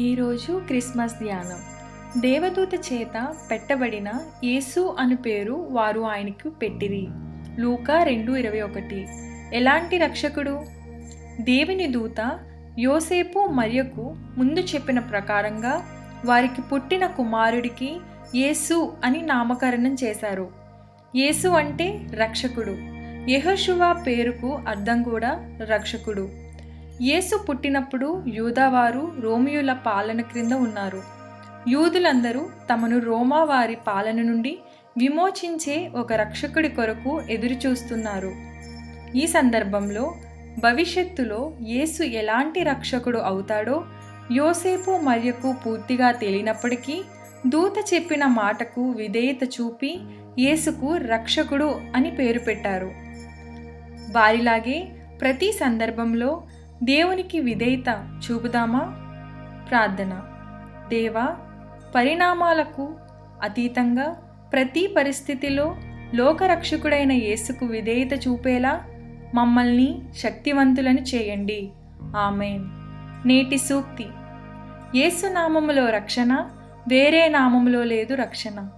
ఈరోజు క్రిస్మస్ ధ్యానం. దేవదూత చేత పెట్టబడిన యేసు అను పేరు వారు ఆయనకు పెట్టిరి. లూకా రెండు ఇరవై ఒకటి. ఎలాంటి రక్షకుడు? దేవుని దూత యోసేపు మరియకు ముందు చెప్పిన ప్రకారంగా వారికి పుట్టిన కుమారుడికి యేసు అని నామకరణం చేశారు. యేసు అంటే రక్షకుడు. యహశువా పేరుకు అర్థం కూడా రక్షకుడు. యేసు పుట్టినప్పుడు యూదావారు రోమియుల పాలన క్రింద ఉన్నారు. యూదులందరూ తమను రోమా వారి పాలన నుండి విమోచించే ఒక రక్షకుడి కొరకు ఎదురుచూస్తున్నారు. ఈ సందర్భంలో భవిష్యత్తులో యేసు ఎలాంటి రక్షకుడు అవుతాడో యోసేపు మరియకు పూర్తిగా తెలియనప్పటికీ దూత చెప్పిన మాటకు విధేయత చూపి యేసుకు రక్షకుడు అని పేరు పెట్టారు. వారిలాగే ప్రతి సందర్భంలో దేవునికి విధేయత చూపుదామా? ప్రార్థన. దేవా పరిణామాలకు అతీతంగా ప్రతి పరిస్థితిలో లోకరక్షకుడైన యేసుకు విధేయత చూపేలా మమ్మల్ని శక్తివంతులను చేయండి. ఆమెన్. నేటి సూక్తి. యేసు నామములో రక్షణ వేరే నామములో లేదు రక్షణ.